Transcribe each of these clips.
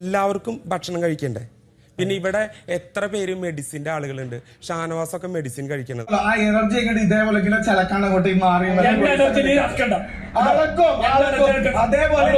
എല്ലാവർക്കും ഭക്ഷണം കഴിക്കണ്ടേ? പിന്നെ ഇവിടെ എത്ര പേര് മെഡിസിന്റെ ആളുകളുണ്ട്? ഷാനവാസൊക്കെ മെഡിസിൻ കഴിക്കണത് ആ എനർജി എങ്ങനെ ഇതേപോലെ ഇങ്ങനെ ചിലക്കാണ്ട് അങ്ങോട്ട് മാറി. അതേപോലെ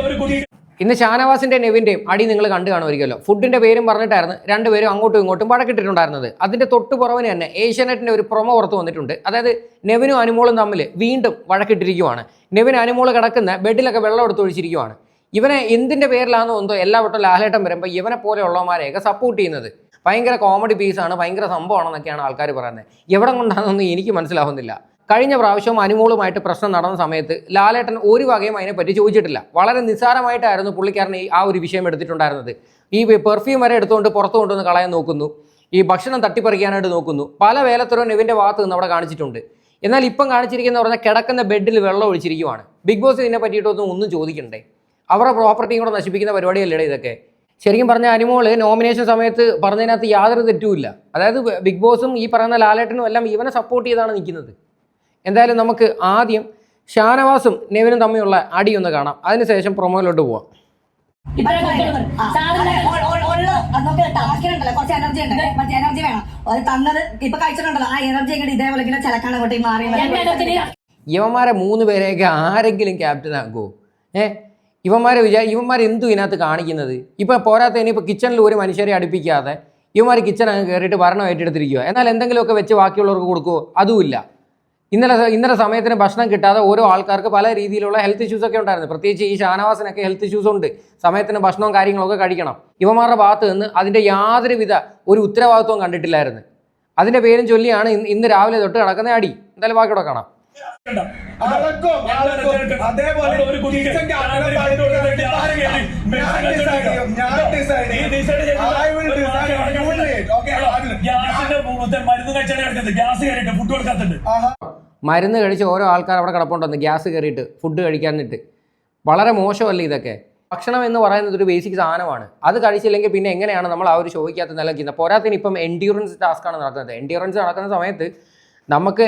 ഇന്ന് ഷാനവാസിന്റെ നെവിന്റെയും അടി നിങ്ങൾ കണ്ടു കാണുമായിരിക്കുമല്ലോ. ഫുഡിന്റെ പേരും പറഞ്ഞിട്ടായിരുന്നു രണ്ടുപേരും അങ്ങോട്ടും ഇങ്ങോട്ടും വഴക്കിട്ടിട്ടുണ്ടായിരുന്നത് അതിന്റെ തൊട്ട് പുറവിന് തന്നെ ഏഷ്യാനെറ്റിന്റെ ഒരു പ്രൊമോ പുറത്ത് വന്നിട്ടുണ്ട്. അതായത് നെവിനും അനുമോളും തമ്മിൽ വീണ്ടും വഴക്കിട്ടിരിക്കുവാണ്. നെവിൻ അനുമോൾ കിടക്കുന്ന ബെഡിലൊക്കെ വെള്ളം എടുത്ത് ഒഴിച്ചിരിക്കുവാണ്. ഇവനെ എന്തിന്റെ പേരിലാണെന്നോ എന്തോ എല്ലാ വട്ടം ലാലേട്ടം വരുമ്പോൾ ഇവനെ പോലെയുള്ളവന്മാരെയൊക്കെ സപ്പോർട്ട് ചെയ്യുന്നത്. ഭയങ്കര കോമഡി പീസാണ് ഭയങ്കര സംഭവമാണെന്നൊക്കെയാണ് ആൾക്കാർ പറയുന്നത്. എവിടെ കൊണ്ടാണെന്നൊന്നും എനിക്ക് മനസ്സിലാവുന്നില്ല. കഴിഞ്ഞ പ്രാവശ്യം അനുമോളുമായിട്ട് പ്രശ്നം നടന്ന സമയത്ത് ലാലേട്ടൻ ഒരു വകയും അതിനെപ്പറ്റി ചോദിച്ചിട്ടില്ല. വളരെ നിസ്സാരമായിട്ടായിരുന്നു പുള്ളിക്കാരൻ ഈ ആ ഒരു വിഷയം എടുത്തിട്ടുണ്ടായിരുന്നത്. ഈ പെർഫ്യൂം വരെ എടുത്തുകൊണ്ട് പുറത്തു കൊണ്ടുവന്ന് കളയാൻ നോക്കുന്നു. ഈ ഭക്ഷണം തട്ടിപ്പറിക്കാനായിട്ട് നോക്കുന്നു. പല വേലത്തരവും നെവിന്റെ ഭാഗത്ത് നിന്ന് അവിടെ കാണിച്ചിട്ടുണ്ട്. എന്നാൽ ഇപ്പം കാണിച്ചിരിക്കുന്ന പറഞ്ഞാൽ കിടക്കുന്ന ബെഡിൽ വെള്ളം ഒഴിച്ചിരിക്കുവാണ്. ബിഗ് ബോസ് ഇതിനെ പറ്റിയിട്ടൊന്നും ഒന്നും ചോദിക്കണ്ടേ? അവരുടെ പ്രോപ്പർട്ടിയും കൂടെ നശിപ്പിക്കുന്ന പരിപാടിയല്ലേ ഇതൊക്കെ? ശരിക്കും പറഞ്ഞ അനുമോൾ നോമിനേഷൻ സമയത്ത് പറഞ്ഞതിനകത്ത് യാതൊരു തെറ്റുമില്ല. അതായത് ബിഗ് ബോസും ഈ പറയുന്ന ലാലേട്ടനും എല്ലാം ഇവനെ സപ്പോർട്ട് ചെയ്താണ് നിൽക്കുന്നത്. എന്തായാലും നമുക്ക് ആദ്യം ഷാനവാസും നെവിനും തമ്മിലുള്ള അടി ഒന്ന് കാണാം. അതിനുശേഷം പ്രൊമോയിലോട്ട് പോവാം. കുറച്ച് എനർജി ഉണ്ട്. എനർജി വേണം. അത് തന്നത് ഇപ്പൊ കഴിച്ചിട്ടുണ്ടല്ലോ. ആ എനർജി ഇതേപോലെ ഇങ്ങനെ അങ്ങോട്ട് മാറി. ഇവന്മാരെ മൂന്ന് പേരെയൊക്കെ ആരെങ്കിലും ക്യാപ്റ്റൻ ആക്കുമോ ഏ? ഇവന്മാരെ വിചാ ഇവന്മാർ എന്തു ഇതിനകത്ത് കാണിക്കുന്നത്? ഇപ്പൊ പോരാത്തതിന് ഇപ്പൊ കിച്ചണിൽ ഒരു മനുഷ്യരെ അടുപ്പിക്കാതെ ഇവന്മാർ കിച്ചൺ അങ്ങ് കയറിയിട്ട് ഭരണം ഏറ്റെടുത്തിരിക്കുക എന്നാൽ എന്തെങ്കിലുമൊക്കെ വെച്ച് ബാക്കിയുള്ളവർക്ക് കൊടുക്കുമോ അതുമില്ല. ഇന്നലെ ഇന്നലെ സമയത്തിന് ഭക്ഷണം കിട്ടാതെ ഓരോ ആൾക്കാർക്ക് പല രീതിയിലുള്ള ഹെൽത്ത് ഇഷ്യൂസ് ഒക്കെ ഉണ്ടായിരുന്നു. പ്രത്യേകിച്ച് ഈ ഷാനവാസിനൊക്കെ ഹെൽത്ത് ഇഷ്യൂസ് ഉണ്ട്. സമയത്തിന് ഭക്ഷണവും കാര്യങ്ങളൊക്കെ കഴിക്കണം. ഇവന്മാരുടെ ഭാഗത്ത് നിന്ന് അതിന്റെ യാതൊരുവിധ ഒരു ഉത്തരവാദിത്വം കണ്ടിട്ടില്ലായിരുന്നു. അതിന്റെ പേരും ചൊല്ലിയാണ് ഇന്ന് രാവിലെ തൊട്ട് കിടക്കുന്ന അടി. എന്തായാലും ബാക്കിയോടെ കാണാം. അതേപോലെ ഒരു മരുന്ന് ഗ്യാസ് കയറിയിട്ട് ഫുഡ് കൊടുക്കാത്തുണ്ട്. ആഹാ. മരുന്ന് കഴിച്ച് ഓരോ ആൾക്കാർ അവിടെ കിടപ്പുണ്ടെന്ന് ഗ്യാസ് കയറിയിട്ട് ഫുഡ് കഴിക്കാനിട്ട് വളരെ മോശമല്ലേ ഇതൊക്കെ? ഭക്ഷണം എന്ന് പറയുന്നത് ഒരു ബേസിക് സാധനമാണ്. അത് കഴിച്ചില്ലെങ്കിൽ പിന്നെ എങ്ങനെയാണ് നമ്മൾ ആ ഒരു ശോഭിക്കാത്ത നിലനിൽക്കുന്നത്? പോരാത്തിന് ഇപ്പം എൻഡ്യൂറൻസ് ടാസ്ക്കാണ് നടക്കുന്നത്. എൻഡ്യൂറൻസ് നടക്കുന്ന സമയത്ത് നമുക്ക്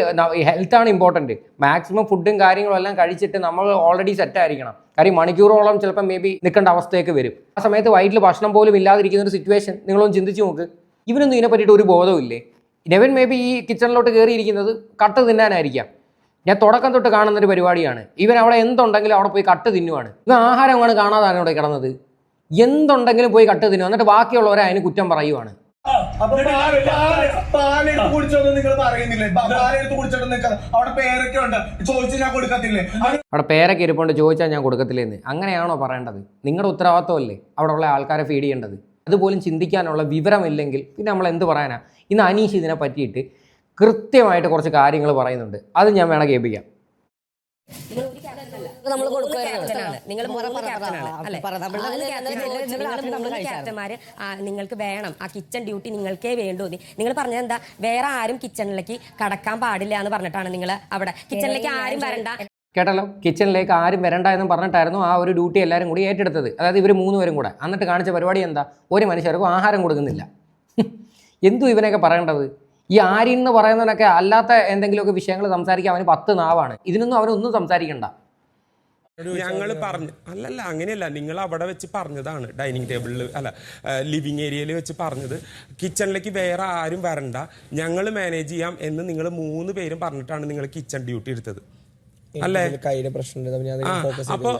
ഹെൽത്താണ് ഇമ്പോർട്ടന്റ് മാക്സിമം ഫുഡും കാര്യങ്ങളും എല്ലാം കഴിച്ചിട്ട് നമ്മൾ ഓൾറെഡി സെറ്റ് ആയിരിക്കണം. കാര്യം മണിക്കൂറോളം ചിലപ്പോൾ മേ ബി നിൽക്കേണ്ട അവസ്ഥയൊക്കെ വരും. ആ സമയത്ത് വൈറ്റിൽ ഭക്ഷണം പോലും ഇല്ലാതിരിക്കുന്ന ഒരു സിറ്റുവേഷൻ നിങ്ങളൊന്ന് ചിന്തിച്ച് നോക്ക്. ഇവനൊന്നും ഇതിനെ പറ്റിയിട്ട് ഒരു ബോധമില്ലേ നെവൻ മേ ബി ഈ കിച്ചണിലോട്ട് കയറിയിരിക്കുന്നത് കട്ട് തിന്നാനായിരിക്കാം. ഞാൻ തുടക്കം തൊട്ട് കാണുന്നൊരു പരിപാടിയാണ്. ഇവൻ അവിടെ എന്തുണ്ടെങ്കിലും അവിടെ പോയി കട്ട് തിന്നുവാണ്. ഇവൻ ആഹാരം അങ്ങനെ കാണാതാണ് അവിടെ കിടന്നത്? എന്തുണ്ടെങ്കിലും പോയി കട്ട് തിന്നു എന്നിട്ട് ബാക്കിയുള്ളവരെ അതിന് കുറ്റം പറയുവാണ്. അപ്പൊ പാലെടുത്ത് കുടിച്ചോന്ന് നിങ്ങൾ പറയുന്നില്ലേ? പ- പാലെടുത്ത് കുടിച്ചോണ്ട് നിൽക്കാതെ അവിടെ പേരൊക്കെ ഉണ്ട് ചോദിച്ചാൽ ഞാൻ കൊടുക്കത്തില്ലേ അവിടെ പേരൊക്കെ ഇരിപ്പുണ്ട് ചോദിച്ചാൽ ഞാൻ കൊടുക്കത്തില്ലെന്ന്. അങ്ങനെയാണോ പറയേണ്ടത്? നിങ്ങളുടെ ഉത്തരവാദിത്വമല്ലേ അവിടെ ഉള്ള ആൾക്കാരെ ഫീഡ് ചെയ്യേണ്ടത്? അതുപോലും ചിന്തിക്കാനുള്ള വിവരമില്ലെങ്കിൽ പിന്നെ നമ്മൾ എന്ത് പറയാനാ? ഇന്ന് അനീഷ് ഇതിനെ പറ്റിയിട്ട് കൃത്യമായിട്ട് കുറച്ച് കാര്യങ്ങൾ പറയുന്നുണ്ട്. അത് ഞാൻ വേണം കേൾപ്പിക്കാം. നമ്മൾ നിങ്ങൾ മൂന്ന് ക്യാപ്റ്റന്മാര് നിങ്ങൾക്ക് വേണം. ആ കിച്ചൺ ഡ്യൂട്ടി നിങ്ങൾക്കേ വേണ്ടൂ. നി- നിങ്ങൾ പറഞ്ഞത് എന്താ വേറെ ആരും കിച്ചണിലേക്ക് കടക്കാൻ പാടില്ല എന്ന് പറഞ്ഞിട്ടാണ് നിങ്ങൾ അവിടെ. കിച്ചണിലേക്ക് ആരും വരണ്ട. കേട്ടല്ലോ? കിച്ചണിലേക്ക് ആരും വരണ്ട എന്ന് പറഞ്ഞിട്ടായിരുന്നു ആ ഒരു ഡ്യൂട്ടി എല്ലാവരും കൂടി ഏറ്റെടുത്തത്. അതായത് ഇവർ മൂന്നുപേരും കൂടെ. എന്നിട്ട് കാണിച്ച പരിപാടി എന്താ? ഒരു മനുഷ്യർക്കും ആഹാരം കൊടുക്കുന്നില്ല. എന്തു ഇവനൊക്കെ പറയേണ്ടത്? ഈ ആര്യൻ എന്ന് പറയുന്നവനൊക്കെ അല്ലാത്ത എന്തെങ്കിലുമൊക്കെ വിഷയങ്ങൾ സംസാരിക്കാൻ അവന് പത്ത് നാവാണ്. ഇതിനൊന്നും അവനൊന്നും സംസാരിക്കണ്ട. ഞങ്ങൾ പറഞ്ഞു അല്ലല്ല അങ്ങനെയല്ല. നിങ്ങൾ അവിടെ വെച്ച് പറഞ്ഞതാണ് ഡൈനിങ് ടേബിളിൽ അല്ല ലിവിങ് ഏരിയയിൽ വെച്ച് പറഞ്ഞത്. കിച്ചണിലേക്ക് വേറെ ആരും വരണ്ട. ഞങ്ങൾ മാനേജ് ചെയ്യാം എന്ന് നിങ്ങൾ മൂന്ന് പേരും പറഞ്ഞിട്ടാണ് നിങ്ങൾ കിച്ചൺ ഡ്യൂട്ടി എടുത്തത്. അല്ലേ? കയ്യിലെ അപ്പോൾ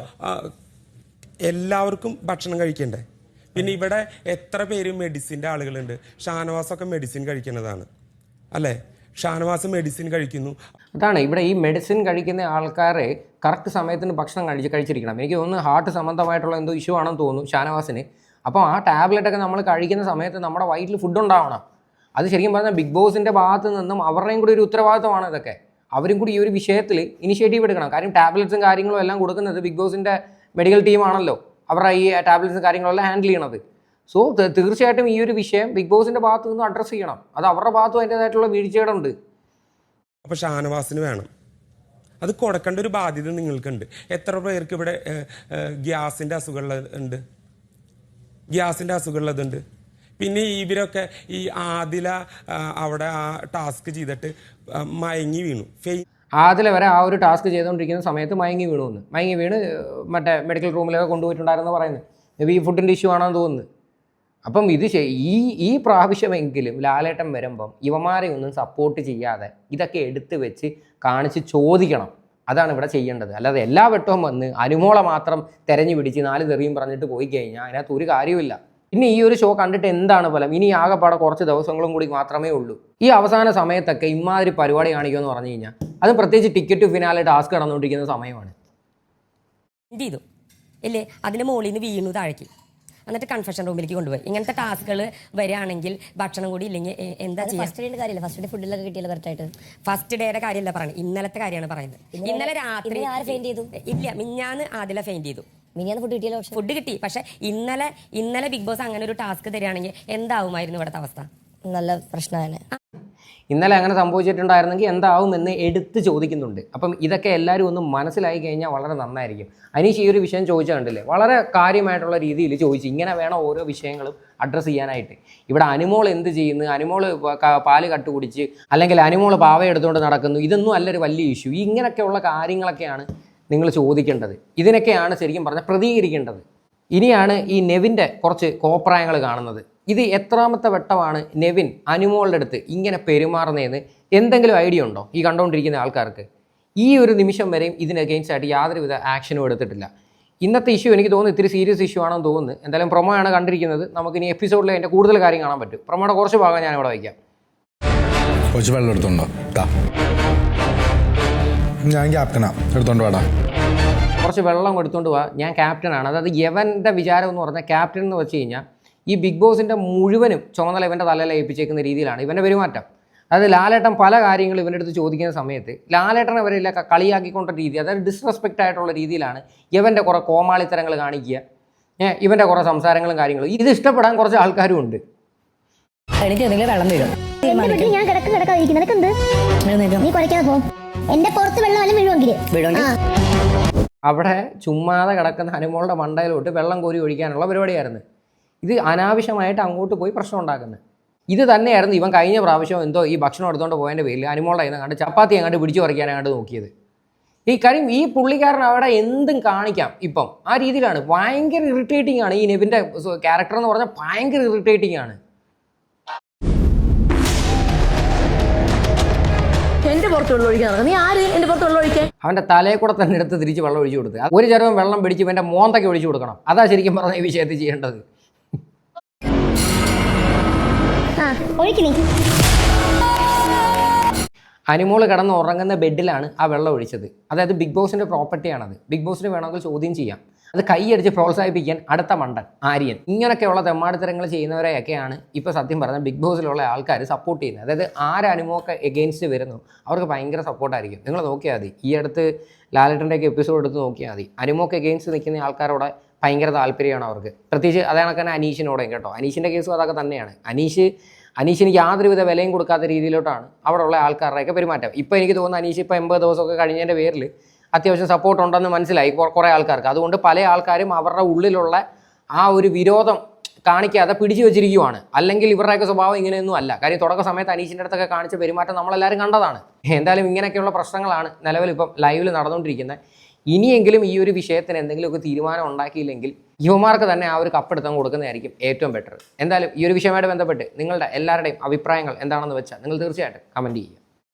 എല്ലാവർക്കും ഭക്ഷണം കഴിക്കണ്ടേ? പിന്നെ ഇവിടെ എത്ര പേര് മെഡിസിന്റെ ആളുകളുണ്ട്? ഷാനവാസൊക്കെ മെഡിസിൻ കഴിക്കുന്നതാണ്. അല്ലേ? ഷാനവാസ് മെഡിസിൻ കഴിക്കുന്നു. അതാണ്. ഇവിടെ ഈ മെഡിസിൻ കഴിക്കുന്ന ആൾക്കാരെ കറക്റ്റ് സമയത്തിന് ഭക്ഷണം കഴിച്ച് കഴിച്ചിരിക്കണം. എനിക്ക് തോന്നുന്നു ഹാർട്ട് സംബന്ധമായിട്ടുള്ള എന്തോ ഇഷ്യൂ ആണെന്ന് തോന്നുന്നു ഷാനവാസിന്. അപ്പോൾ ആ ടാബ്ലറ്റ് ഒക്കെ നമ്മൾ കഴിക്കുന്ന സമയത്ത് നമ്മുടെ വയറ്റിൽ ഫുഡ് ഉണ്ടാവണം. അത് ശരിക്കും പറഞ്ഞാൽ ബിഗ് ബോസിന്റെ ഭാഗത്ത് നിന്നും അവരുടെയും കൂടി ഒരു ഉത്തരവാദിത്തമാണ് ഇതൊക്കെ. അവരും കൂടി ഈ ഒരു വിഷയത്തിൽ ഇനിഷ്യേറ്റീവ് എടുക്കണം. കാര്യം ടാബ്ലറ്റ്സും കാര്യങ്ങളും എല്ലാം കൊടുക്കുന്നത് ബിഗ് ബോസിന്റെ മെഡിക്കൽ ടീമാണല്ലോ അവരുടെ ഈ ടാബ്ലറ്റ്സും കാര്യങ്ങളെല്ലാം ഹാൻഡിൽ ചെയ്യണത്. സോ തീർച്ചയായിട്ടും ഈ ഒരു വിഷയം ബിഗ് ബോസിന്റെ ഭാഗത്ത് നിന്നും അഡ്രസ്സ് ചെയ്യണം. അത് അവരുടെ ഭാഗത്തും അതിന്റേതായിട്ടുള്ള വീഴ്ചകളുണ്ട് അപ്പോൾ ഷാനവാസിന് വേണം. അത് കൊടുക്കേണ്ട ഒരു ബാധ്യത നിങ്ങൾക്കുണ്ട്. എത്ര പേർക്ക് ഇവിടെ ഗ്യാസിന്റെ അസുഖമുള്ള ഉണ്ട്? ഗ്യാസിന്റെ അസുഖമുള്ളതുണ്ട് പിന്നെ ഇവരൊക്കെ ഈ ആദില അവിടെ ആ ടാസ്ക് ചെയ്തിട്ട് മയങ്ങി വീണു. ഫെയ് ആദിലെ വരെ ആ ഒരു ടാസ്ക് ചെയ്തുകൊണ്ടിരിക്കുന്ന സമയത്ത് മയങ്ങി വീണു എന്ന്. മയങ്ങി വീണ് മറ്റേ മെഡിക്കൽ റൂമിലൊക്കെ കൊണ്ടുപോയിട്ടുണ്ടായിരുന്നു പറയുന്നത്. മേ ബി ഫുഡിന്റെ ഇഷ്യൂ ആണെന്ന് തോന്നുന്നു. അപ്പം ഇത് ഈ ഈ പ്രാവശ്യമെങ്കിലും ലാലേട്ടൻ വരുമ്പം ഇവന്മാരെ ഒന്നും സപ്പോർട്ട് ചെയ്യാതെ ഇതൊക്കെ എടുത്തു വെച്ച് കാണിച്ച് ചോദിക്കണം. അതാണ് ഇവിടെ ചെയ്യേണ്ടത്. അല്ലാതെ എല്ലാ വെട്ടവും വന്ന് അനുമോളെ മാത്രം തെരഞ്ഞു പിടിച്ച് നാല് തെറിയും പറഞ്ഞിട്ട് പോയി കഴിഞ്ഞാൽ അതിനകത്ത് ഒരു കാര്യമില്ല ഇനി ഈ ഒരു ഷോ കണ്ടിട്ട് എന്താണ് ഫലം? ഇനി ആകെപ്പാടെ കുറച്ച് ദിവസങ്ങളും കൂടി മാത്രമേ ഉള്ളൂ. ഈ അവസാന സമയത്തൊക്കെ ഇമാതിരി പരിപാടി കാണിക്കുമെന്ന് പറഞ്ഞു കഴിഞ്ഞാൽ അത് പ്രത്യേകിച്ച് ടിക്കറ്റ് ഫിനാലെ ടാസ്ക് നടന്നുകൊണ്ടിരിക്കുന്ന സമയമാണ്. ഇല്ലേ അതിന്റെ മുകളിൽ നിന്ന് വീണു താഴേക്ക്. എന്നിട്ട് കൺഫെഷൻ റൂമിലേക്ക് കൊണ്ടുപോയി. ഇങ്ങനത്തെ ടാസ്കുകൾ വരികയാണെങ്കിൽ ഭക്ഷണം കൂടി ഇല്ലെങ്കിൽ എന്താ ചെയ്യുക ഫസ്റ്റ് ഡേയുടെ കാര്യമില്ല ഫസ്റ്റ് ഡേ ഫുഡിലൊക്കെ കിട്ടിയല്ലോ കറക്റ്റ് ആയിട്ട്. ഫസ്റ്റ് ഡേയുടെ കാര്യമല്ല പറയുന്നത് ഇന്നലത്തെ കാര്യമാണ് പറയുന്നത്. ഇന്നലെ രാത്രി ചെയ്തു? ഇല്ല മിഞ്ഞാന്ന് ആദില ഫെയിൻ ചെയ്തു. മിനിയാന്ന് ഫുഡ് കിട്ടിയല്ലോ ഫുഡ് കിട്ടി. പക്ഷെ ഇന്നലെ ഇന്നലെ ബിഗ് ബോസ് അങ്ങനെ ഒരു ടാസ്ക് തരികയാണെങ്കിൽ എന്താവുമായിരുന്നു ഇവിടുത്തെ അവസ്ഥ? നല്ല പ്രശ്നമാണ്. ഇന്നലെ അങ്ങനെ സംഭവിച്ചിട്ടുണ്ടായിരുന്നെങ്കിൽ എന്താവുമെന്ന് എടുത്ത് ചോദിക്കുന്നുണ്ട്. അപ്പം ഇതൊക്കെ എല്ലാവരും ഒന്ന് മനസ്സിലായി കഴിഞ്ഞാൽ വളരെ നന്നായിരിക്കും. അനീഷ് ഈ ഒരു വിഷയം ചോദിച്ചാൽ കണ്ടില്ലേ? വളരെ കാര്യമായിട്ടുള്ള രീതിയിൽ ചോദിച്ചു. ഇങ്ങനെ വേണം ഓരോ വിഷയങ്ങളും അഡ്രസ്സ് ചെയ്യാനായിട്ട്. ഇവിടെ അനുമോൾ എന്ത് ചെയ്യുന്നു? അനുമോൾ പാൽ കട്ടുകുടിച്ച് അല്ലെങ്കിൽ അനുമോൾ പാവ എടുത്തുകൊണ്ട് നടക്കുന്നു. ഇതൊന്നും അല്ലൊരു വലിയ ഇഷ്യൂ ഇങ്ങനെയൊക്കെയുള്ള കാര്യങ്ങളൊക്കെയാണ് നിങ്ങൾ ചോദിക്കേണ്ടത്. ഇതിനൊക്കെയാണ് ശരിക്കും പറഞ്ഞാൽ പ്രതികരിക്കേണ്ടത്. ഇനിയാണ് ഈ നെവിന്റെ കുറച്ച് കോപ്രായങ്ങൾ കാണുന്നത്. ഇത് എത്രാമത്തെ വട്ടമാണ് നെവിൻ അനുമോളുടെ അടുത്ത് ഇങ്ങനെ പെരുമാറുന്നതെന്ന് എന്തെങ്കിലും ഐഡിയ ഉണ്ടോ? ഈ കണ്ടുകൊണ്ടിരിക്കുന്ന ആൾക്കാർക്ക്. ഈ ഒരു നിമിഷം വരെയും ഇതിന് അഗെയിൻസ്റ്റ് ആയിട്ട് യാതൊരുവിധ ആക്ഷനും എടുത്തിട്ടില്ല. ഇന്നത്തെ ഇഷ്യൂ എനിക്ക് തോന്നുന്നു ഇത്തിരി സീരിയസ് ഇഷ്യൂ ആണെന്ന് തോന്നുന്നു. എന്തായാലും പ്രൊമോ ആണ് കണ്ടിരിക്കുന്നത്. നമുക്ക് ഇനി എപ്പിസോഡിൽ അതിന്റെ കൂടുതൽ കാര്യം കാണാൻ പറ്റും. പ്രൊമോയുടെ കുറച്ച് ഭാഗം ഞാൻ ഇവിടെ വയ്ക്കാം കുറച്ച് വെള്ളം എടുത്തോണ്ടോ. ഞാൻ ക്യാപ്റ്റനാ എടുത്തോണ്ട് വാടാ. കുറച്ച് വെള്ളം എടുത്തുകൊണ്ട് പോവാ ഞാൻ ക്യാപ്റ്റനാണ് അതായത് യവന്റെ വിചാരം എന്ന് പറഞ്ഞാൽ ക്യാപ്റ്റൻ എന്ന് വെച്ച് കഴിഞ്ഞാൽ ഈ ബിഗ് ബോസിന്റെ മുഴുവനും ചുമതല ഇവന്റെ തലയിൽ ഏൽപ്പിച്ചേക്കുന്ന രീതിയിലാണ് ഇവന്റെ പെരുമാറ്റം. അതായത് ലാലേട്ടൻ പല കാര്യങ്ങളും ഇവന്റെ അടുത്ത് ചോദിക്കുന്ന സമയത്ത് ലാലേട്ടൻ അവരെല്ല കളിയാക്കിക്കൊണ്ട രീതി അതായത് ഡിസ്റെസ്പെക്റ്റ് ആയിട്ടുള്ള രീതിയിലാണ് ഇവന്റെ കുറേ കോമാളിത്തരങ്ങൾ കാണിക്കുക. ഏ, ഇവന്റെ കുറേ സംസാരങ്ങളും കാര്യങ്ങളും. ഇത് ഇഷ്ടപ്പെടാൻ കുറച്ച് ആൾക്കാരും ഉണ്ട്. എനിക്ക് എന്തെങ്കിലും വെള്ളം വീഴും ഞാൻ കിടക്ക് നീ കുറയ്ക്കാതെ പോ. എന്റെ പുറത്ത് വെള്ളം വല്ലതും വീഴുമെങ്കിൽ. വീഴുമെങ്കിൽ? അവിടെ ചുമ്മാതെ കിടക്കുന്ന ഹനുമോളുടെ മണ്ടയിലോട്ട് വെള്ളം കോരി ഒഴിക്കാനുള്ള പരിപാടിയായിരുന്നു. ഇത് അനാവശ്യമായിട്ട് അങ്ങോട്ട് പോയി പ്രശ്നം ഉണ്ടാക്കുന്നത് ഇത് തന്നെയായിരുന്നു ഇവൻ കഴിഞ്ഞ പ്രാവശ്യം എന്തോ ഈ ഭക്ഷണം എടുത്തുകൊണ്ട് പോയതിന്റെ പേരിൽ അനുമോളുടെ കണ്ട് ചപ്പാത്തി അങ്ങോട്ട് പിടിച്ചു പറിക്കാനായിട്ട് നോക്കിയത്. ഈ കാര്യം ഈ പുള്ളിക്കാരൻ അവിടെ എന്തും കാണിക്കാം ഇപ്പം. ആ രീതിയിലാണ്. ഭയങ്കര ഇറിറ്റേറ്റിംഗ് ആണ് ഈ നെവിന്റെ ക്യാരക്ടർ എന്ന് പറഞ്ഞാൽ ഭയങ്കര ഇറിറ്റേറ്റിംഗ് ആണ്. എന്റെ പുറത്ത് വെള്ളം ഒഴിക്കാൻ നടക്കുന്നത് നീ ആര്? എന്റെ പുറത്ത് വെള്ളം ഒഴിക്കാൻ? അവന്റെ തലയിൽ കൂടെ തന്നെ എടുത്ത് തിരിച്ച് വെള്ളം ഒഴിച്ചു കൊടുത്ത് ഒരു ചരവും വെള്ളം പിടിച്ച് എന്റെ മോന്തൊക്കെ ഒഴിച്ചു കൊടുക്കണം. അതാ ശരിക്കും പറഞ്ഞ ഈ വിഷയത്തിൽ ചെയ്യേണ്ടത്. അനിമോൾ കിടന്ന് ഉറങ്ങുന്ന ബെഡിലാണ് ആ വെള്ളം ഒഴിച്ചത്. അതായത് ബിഗ് ബോസിന്റെ പ്രോപ്പർട്ടിയാണത്. ബിഗ് ബോസിന് വേണമെങ്കിൽ ചോദ്യം ചെയ്യാം. അത് കൈയടിച്ച് പ്രോത്സാഹിപ്പിക്കാൻ അടുത്ത മണ്ടൻ ആര്യൻ. ഇങ്ങനെയൊക്കെയുള്ള തെമ്മാടിത്തരങ്ങൾ ചെയ്യുന്നവരെയൊക്കെയാണ് ഇപ്പോൾ സത്യം പറഞ്ഞാൽ ബിഗ് ബോസിലുള്ള ആൾക്കാർ സപ്പോർട്ട് ചെയ്യുന്നത്. അതായത് ആര് അനുമോക്ക് എഗെയിൻസ്റ്റ് വരുന്നു അവർക്ക് ഭയങ്കര സപ്പോർട്ടായിരിക്കും നിങ്ങൾ നോക്കിയാൽ മതി. ഈ അടുത്ത് ലാലേട്ടന്റെയൊക്കെ എപ്പിസോഡ് എടുത്ത് നോക്കിയാൽ മതി. അനുമോക്ക് എഗെയിൻസ്റ്റ് നിൽക്കുന്ന ആൾക്കാരോട് ഭയങ്കര താല്പര്യമാണ് അവർക്ക്. പ്രത്യേകിച്ച് അതാണ് തന്നെ അനീഷിനോടെയും കേട്ടോ. അനീഷിന്റെ കേസും അതൊക്കെ തന്നെയാണ്. അനീഷ് അനീഷിന് യാതൊരുവിധ വിലയും കൊടുക്കാത്ത രീതിയിലോട്ടാണ് അവിടെ ഉള്ള ആൾക്കാരുടെയൊക്കെ പെരുമാറ്റം. ഇപ്പോൾ എനിക്ക് തോന്നുന്നു അനീഷ് ഇപ്പോൾ എൺപത് ദിവസമൊക്കെ കഴിഞ്ഞതിന്റെ പേരിൽ അത്യാവശ്യം സപ്പോർട്ട് ഉണ്ടെന്ന് മനസ്സിലായി കുറേ ആൾക്കാർക്ക്. അതുകൊണ്ട് പല ആൾക്കാരും അവരുടെ ഉള്ളിലുള്ള ആ ഒരു വിരോധം കാണിക്കാതെ പിടിച്ചു വെച്ചിരിക്കുവാണ്. അല്ലെങ്കിൽ ഇവരുടെയൊക്കെ സ്വഭാവം ഇങ്ങനെയൊന്നും അല്ല. കാര്യം തുടക്ക സമയത്ത് അനീഷിന്റെ അടുത്തൊക്കെ കാണിച്ച പെരുമാറ്റം നമ്മളെല്ലാവരും കണ്ടതാണ്. എന്തായാലും ഇങ്ങനെയൊക്കെയുള്ള പ്രശ്നങ്ങളാണ് നിലവിൽ ഇപ്പം ലൈവിൽ നടന്നുകൊണ്ടിരിക്കുന്നത് ഇനിയെങ്കിലും ഈ ഒരു വിഷയത്തിന് എന്തെങ്കിലുമൊക്കെ തീരുമാനം ഉണ്ടാക്കിയില്ലെങ്കിൽ യുവമാർക്ക് തന്നെ ആ ഒരു കപ്പെടുത്തം കൊടുക്കുന്നതായിരിക്കും ഏറ്റവും ബെറ്റർ എന്തായാലും ഈ ഒരു വിഷയമായിട്ട് ബന്ധപ്പെട്ട് നിങ്ങളുടെ എല്ലാവരുടെയും അഭിപ്രായങ്ങൾ എന്താണെന്ന് വെച്ചാൽ നിങ്ങൾ തീർച്ചയായിട്ടും കമന്റ് ചെയ്യുക.